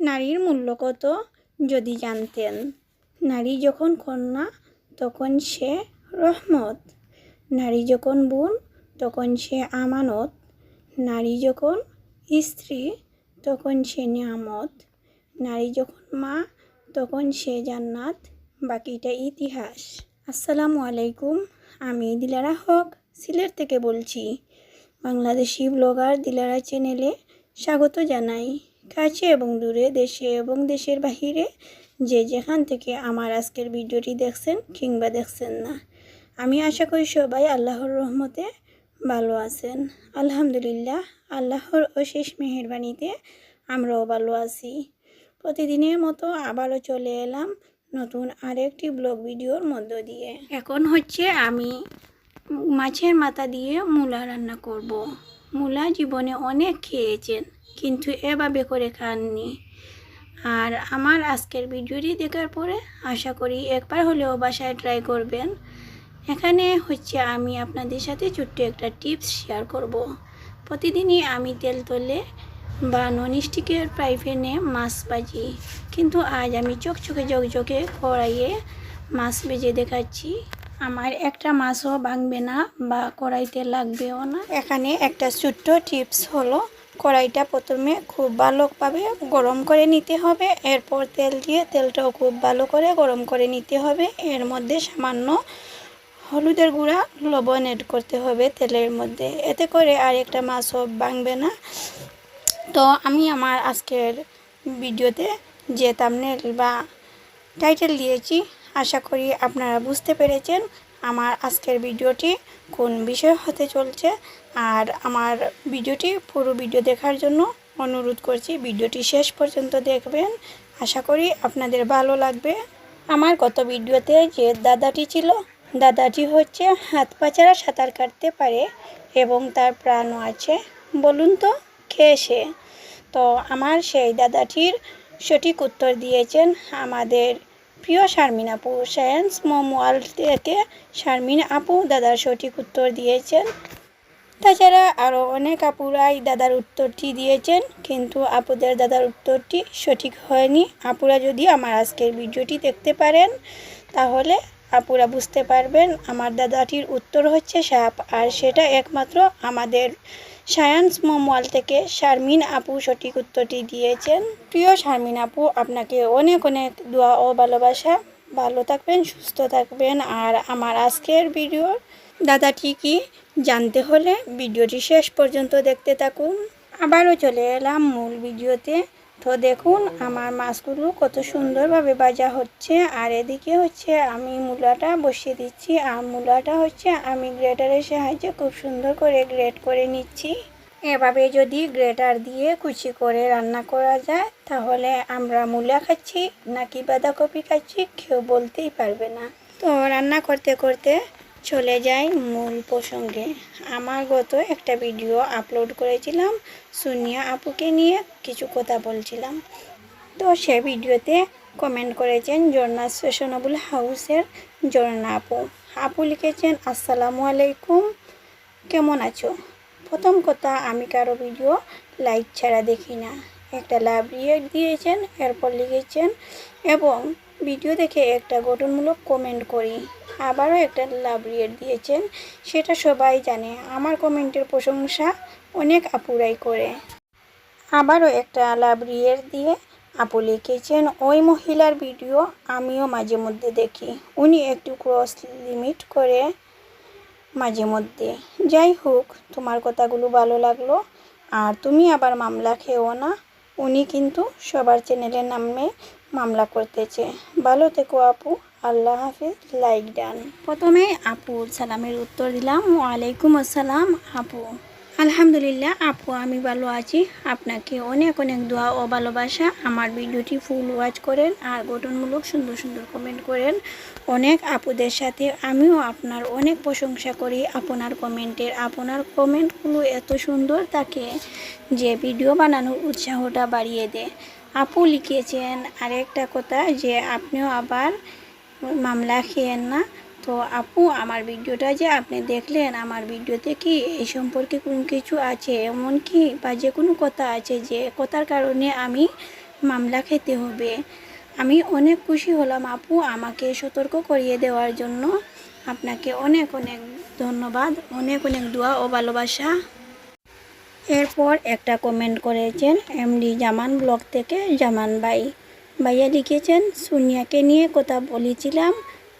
নারীর মূল্য কত? যদি জানতেন। নারী যখন কন্যা, তখন সে রহমত। নারী যখন বোন, তখন সে আমানত। নারী যখন স্ত্রী, তখন সে নিয়ামত। নারী যখন মা, তখন সে জান্নাত। বাকিটা ইতিহাস। আসসালামু আলাইকুম, আমি দিলারা হক, সিলেট থেকে বলছি। বাংলাদেশি ব্লগার দিলারা চ্যানেলে স্বাগত জানাই। কাছে এবং দূরে, দেশে এবং দেশের বাহিরে, যে যেখান থেকে আমার আজকের ভিডিওটি দেখছেন কিংবা দেখছেন না। আমি আশা করি সবাই আল্লাহর রহমতে ভালো আছেন। আলহামদুলিল্লাহ, আল্লাহর অশেষ মেহেরবানিতে আমরাও ভালো আছি। প্রতিদিনের মতো আবারও চলে এলাম নতুন আরেকটি ব্লগ ভিডিওর মধ্য দিয়ে। এখন হচ্ছে আমি মাছের মাথা দিয়ে মূলা রান্না করব। মূলা জীবনে অনেক খেয়েছেন। কিন্তু এভাবে করে খাননি। আর আমার আজকের ভিডিওটি দেখার পরে আশা করি একবার হলেও বাসায় ট্রাই করবেন। এখানে হচ্ছে আমি আপনাদের সাথে ছোট্ট একটা টিপস শেয়ার করব। প্রতিদিনই আমি তেল তোলে বা ননস্টিকের ফ্রাই প্যানে মাছ ভাজি। কিন্তু আজ আমি চকচকে জকজকে কড়াইয়ে মাছ ভেজে দেখাচ্ছি। আমার একটা মাছও ভাঙবে না বা কড়াইতে লাগবেও না। এখানে একটা ছোট্ট টিপস হলো কড়াইটা প্রথমে খুব ভালোভাবে গরম করে নিতে হবে। এরপর তেল দিয়ে তেলটাও খুব ভালো করে গরম করে নিতে হবে। এর মধ্যে সামান্য হলুদের গুঁড়া, লবণ এড করতে হবে তেলের মধ্যে। এতে করে আর একটা মাছও ভাঙবে না। তো আমি আমার আজকের ভিডিওতে যে তামনেল বা টাইটেল দিয়েছি, আশা করি আপনারা বুঝতে পেরেছেন। আমার আজকের ভিডিওটি কোন বিষয় হতে চলছে আর আমার ভিডিওটি পুরো ভিডিও দেখার জন্য অনুরোধ করছি ভিডিওটি শেষ পর্যন্ত দেখবেন। আশা করি আপনাদের ভালো লাগবে। আমার গত ভিডিওতে যে দাদাটি ছিল, দাদাটি হচ্ছে হাত পাচারা সাঁতার কাটতে পারে এবং তার প্রাণও আছে। বলুন তো, কে সে? তো আমার সেই দাদাটির সঠিক উত্তর দিয়েছেন আমাদের প্রিয় শারমিন আপু সায়েন্স মোমো ওয়ার্ল্ড থেকে শারমিন আপু দাদার সঠিক উত্তর দিয়েছেন। তাছাড়া আরও অনেক আপুরাই দাদার উত্তরটি দিয়েছেন, কিন্তু আপুদের দাদার উত্তরটি সঠিক হয়নি। আপুরা যদি আমার আজকের ভিডিওটি দেখতে পারেন, তাহলে আপুরা বুঝতে পারবেন, আমার দাদাটির উত্তর হচ্ছে সাপ, আর সেটা একমাত্র আমাদের সায়েন্স মোমওয়াল থেকে। শারমিন আপু সঠিক উত্তরটি দিয়েছেন। প্রিয় শারমিন আপু, আপনাকে অনেক অনেক দোয়া ও ভালোবাসা। ভালো থাকবেন, সুস্থ থাকবেন, আর আমার আজকের ভিডিও দাদাটি কি জানতে হলে ভিডিওটি শেষ পর্যন্ত দেখতে থাকুন। আবারও চলে এলাম মূল ভিডিওতে। তো দেখুন, আমার মাছগুলো কত সুন্দরভাবে ভাজা হচ্ছে। আর এদিকে হচ্ছে আমি মূলাটা বসিয়ে দিচ্ছি। আর মূলাটা হচ্ছে আমি গ্রেটারের সাহায্যে খুব সুন্দর করে গ্রেট করে নিচ্ছি। এভাবে যদি গ্রেটার দিয়ে কুচি করে রান্না করা যায়, তাহলে আমরা মূলা খাচ্ছি নাকি বাঁধাকপি খাচ্ছি, কেউ বলতেই পারবে না। তো রান্না করতে করতে চলে যাই মূল প্রসঙ্গে। আমার গত একটা ভিডিও আপলোড করেছিলাম, সুনিয়া আপুকে নিয়ে কিছু কথা বলছিলাম। তো সে ভিডিওতে কমেন্ট করেছেন জর্নাস ফ্যাশনেবল হাউসের জর্না আপু। আপু লিখেছেন, আসসালামু আলাইকুম, কেমন আছো? প্রথম কথা, আমি কারও ভিডিও লাইক ছাড়া দেখি না। একটা লাভ রিয়েক্ট দিয়েছেন, এরপর লিখেছেন, এবং ভিডিও দেখে একটা গঠনমূলক কমেন্ট করি। আবারও একটা লাভ রিয়েট দিয়েছেন, সেটা সবাই জানে। আমার কমেন্টের প্রশংসা অনেক আপুরাই করে। আবারও একটা লাভ রিয়েট দিয়ে আপু লিখেছেন, ওই মহিলার ভিডিও আমিও মাঝে মধ্যে দেখি। উনি একটু ক্রস লিমিট করে মাঝে মধ্যে। যাই হোক, তোমার কথাগুলো ভালো লাগল। আর তুমি আবার মামলা খেও না। উনি কিন্তু সবার চ্যানেলের নামে মামলা করতেছে। ভালো থেকো আপু। আল্লাহ হাফিজ। লাইক ডান প্রথমে আপু সালামের উত্তর দিলাম। ওয়ালাইকুম আসসালাম আপু। আলহামদুলিল্লাহ আপু, আমি ভালো আছি। আপনাকে অনেক অনেক দোয়া ও ভালোবাসা। আমার ভিডিওটি ফুল ওয়াচ করেন আর গঠনমূলক সুন্দর সুন্দর কমেন্ট করেন। অনেক আপুদের সাথে আমিও আপনার অনেক প্রশংসা করি। আপনার কমেন্টের আপনার কমেন্টগুলো এত সুন্দর থাকে যে ভিডিও বানানোর উৎসাহটা বাড়িয়ে দেয়। আপু লিখেছেন আরেকটা কথা যে আপনিও আবার মামলা খেয়েন না। তো আপু, আমার ভিডিওটা যে আপনি দেখলেন, আমার ভিডিওতে কি এই সম্পর্কে কোনো কিছু আছে? এমন কি বা যে কোনো কথা আছে যে কথার কারণে আমি মামলা খেতে হবে। আমি অনেক খুশি হলাম আপু, আমাকে সতর্ক করিয়ে দেওয়ার জন্য। আপনাকে অনেক অনেক ধন্যবাদ, অনেক অনেক দোয়া ও ভালোবাসা। এরপর একটা কমেন্ট করেছেন এমডি জামান ব্লগ থেকে, জামান ভাই, ভাইয়া লিখেছেন, সুনিয়াকে নিয়ে কথা বলেছিলাম,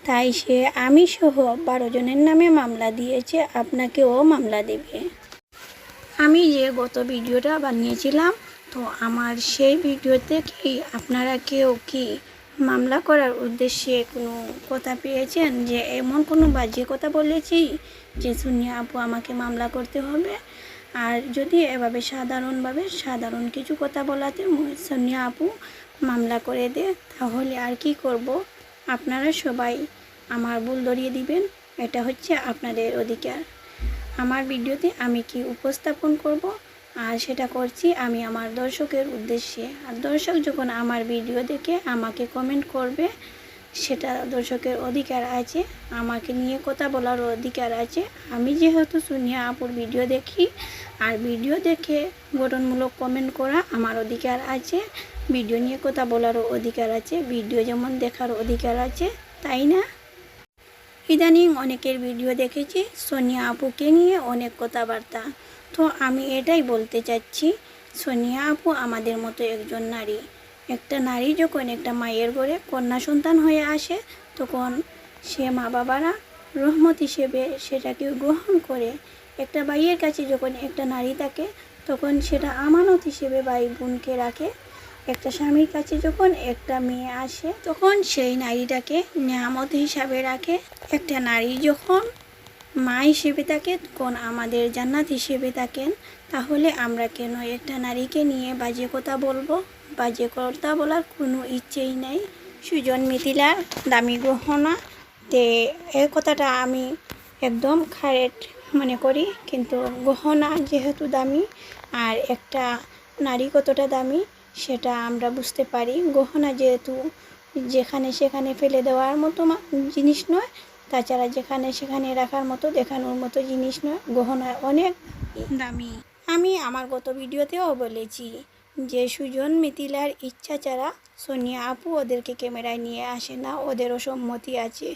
তাই সে আমি সহ বারো জনের নামে মামলা দিয়েছে, আপনাকেও মামলা দেবে। আমি যে গত ভিডিওটা বানিয়েছিলাম, তো আমার সেই ভিডিওতে কি আপনারা কেউ কি মামলা করার উদ্দেশ্যে কোনো কথা পেয়েছেন? যে এমন কোনো বাজে কথা বলেছি যে, সুনিয়া আপু, আমাকে মামলা করতে হবে? আর যদি এভাবে সাধারণভাবে সাধারণ কিছু কথা বলাতে সোনিয়া আপু, মামলা করে দে, তাহলে আর কি করব? আপনারা সবাই আমার ভুল ধরিয়ে দিবেন, এটা হচ্ছে আপনাদের অধিকার। আমার ভিডিওতে আমি কি উপস্থাপন করব? আর সেটা করছি আমি আমার দর্শকের উদ্দেশ্যে। আর দর্শক যখন আমার ভিডিও দেখে আমাকে কমেন্ট করবে সেটা দর্শকের অধিকার আছে, আমাকে নিয়ে কথা বলার অধিকার আছে। আমি যেহেতু সুনিয়া আপুর ভিডিও দেখি, আর ভিডিও দেখে গঠনমূলক কমেন্ট করা আমার অধিকার আছে, ভিডিও নিয়ে কথা বলারও অধিকার আছে, ভিডিও যেমন দেখার অধিকার আছে, তাই না? ইদানিং অনেকের ভিডিও দেখেছি, সোনিয়া আপুকে নিয়ে অনেক কথাবার্তা। তো আমি এটাই বলতে চাচ্ছি, সোনিয়া আপু আমাদের মতো একজন নারী। একটা নারী যখন একটা মায়ের ঘরে কন্যা সন্তান হয়ে আসে, তখন সে মা বাবারা রহমত হিসেবে সেটাকে গ্রহণ করে। একটা ভাইয়ের কাছে যখন একটা নারী থাকে, তখন সেটা আমানত হিসেবে ভাই বোনকে রাখে। একটা স্বামীর কাছে যখন একটা মেয়ে আসে, তখন সেই নারীটাকে নিয়ামত হিসাবে রাখে। একটা নারী যখন মা হিসেবে থাকে, তখন আমাদের জান্নাত হিসেবে থাকেন। তাহলে আমরা কেন একটা নারীকে নিয়ে বাজে কথা বলব? বাজে কথা বলার কোনো ইচ্ছেই নেই। সুজন মিথিলার দামি গহনা। তে এই কথাটা আমি একদম খারেট মনে করি, কিন্তু গহনা যেহেতু দামি আর একটা নারী কতটা দামি সেটা আমরা বুঝতে পারি। গহনা যেহেতু যেখানে সেখানে ফেলে দেওয়ার মতো জিনিস নয়, তাছাড়া যেখানে সেখানে রাখার মতো, দেখানোর মতো জিনিস নয়। গহনা অনেক দামি। আমি আমার গত ভিডিওতেও বলেছি যে সুজন মিথিলার ইচ্ছা ছাড়া সোনিয়া আপু ওদেরকে ক্যামেরায় নিয়ে আসে না, ওদেরও সম্মতি আছে।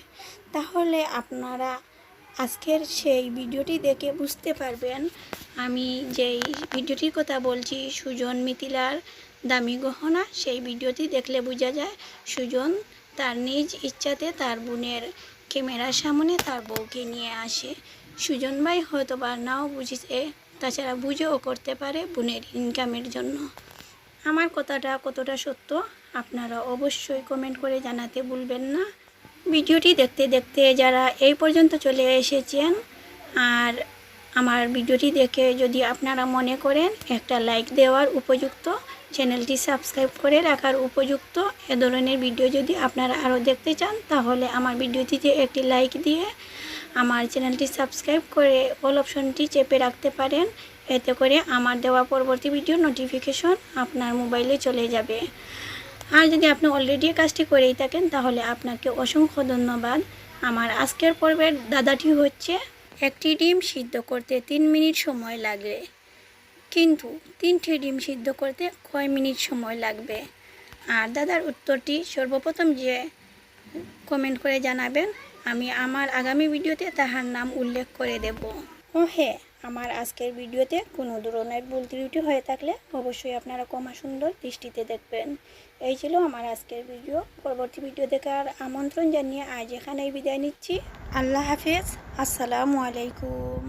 তাহলে আপনারা আজকের সেই ভিডিওটি দেখে বুঝতে পারবেন। আমি যেই ভিডিওটির কথা বলছি, সুজন মিথিলার দামি গহনা, সেই ভিডিওটি দেখলে বোঝা যায় সুজন তার নিজ ইচ্ছাতে তার বোনের ক্যামেরার সামনে তার বউকে নিয়ে আসে। সুজন ভাই হয়তো বা নাও বুঝেছে, তাছাড়া বুঝেও করতে পারে বোনের ইনকামের জন্য। আমার কথাটা কতটা সত্য আপনারা অবশ্যই কমেন্ট করে জানাতে ভুলবেন না। ভিডিওটি দেখতে দেখতে যারা এই পর্যন্ত চলে এসেছেন আর আমার ভিডিওটি দেখে যদি আপনারা মনে করেন একটা লাইক দেওয়ার উপযুক্ত চ্যানেলটি সাবস্ক্রাইব করে রাখার উপযুক্ত, এ ধরনের ভিডিও যদি আপনারা আরও দেখতে চান, তাহলে আমার ভিডিওটিতে একটি লাইক দিয়ে আমার চ্যানেলটি সাবস্ক্রাইব করে অল অপশনটি চেপে রাখতে পারেন। এতে করে আমার দেওয়া পরবর্তী ভিডিও নোটিফিকেশন আপনার মোবাইলে চলে যাবে। আর যদি আপনি অলরেডি কাজটি করেই থাকেন, তাহলে আপনাকে অসংখ্য ধন্যবাদ। আমার আজকের পর্বের দাদাটি হচ্ছে, একটি ডিম সিদ্ধ করতে তিন মিনিট সময় লাগে কিন্তু তিনটি ডিম সিদ্ধ করতে কয় মিনিট সময় লাগবে? আর দাদার উত্তরটি সর্বপ্রথম যে কমেন্ট করে জানাবেন, আমি আমার আগামী ভিডিওতে তাহার নাম উল্লেখ করে দেব। ও হ্যাঁ আমার আজকের ভিডিওতে কোনো ধরনের ভুল ত্রুটি হয়ে থাকলে অবশ্যই আপনারা কমা সুন্দর দৃষ্টিতে দেখবেন। এই ছিল আমার আজকের ভিডিও। পরবর্তী ভিডিও দেখার আমন্ত্রণ জানিয়ে আজ এখানেই বিদায় নিচ্ছি। আল্লাহ হাফেজ। আসসালামু আলাইকুম।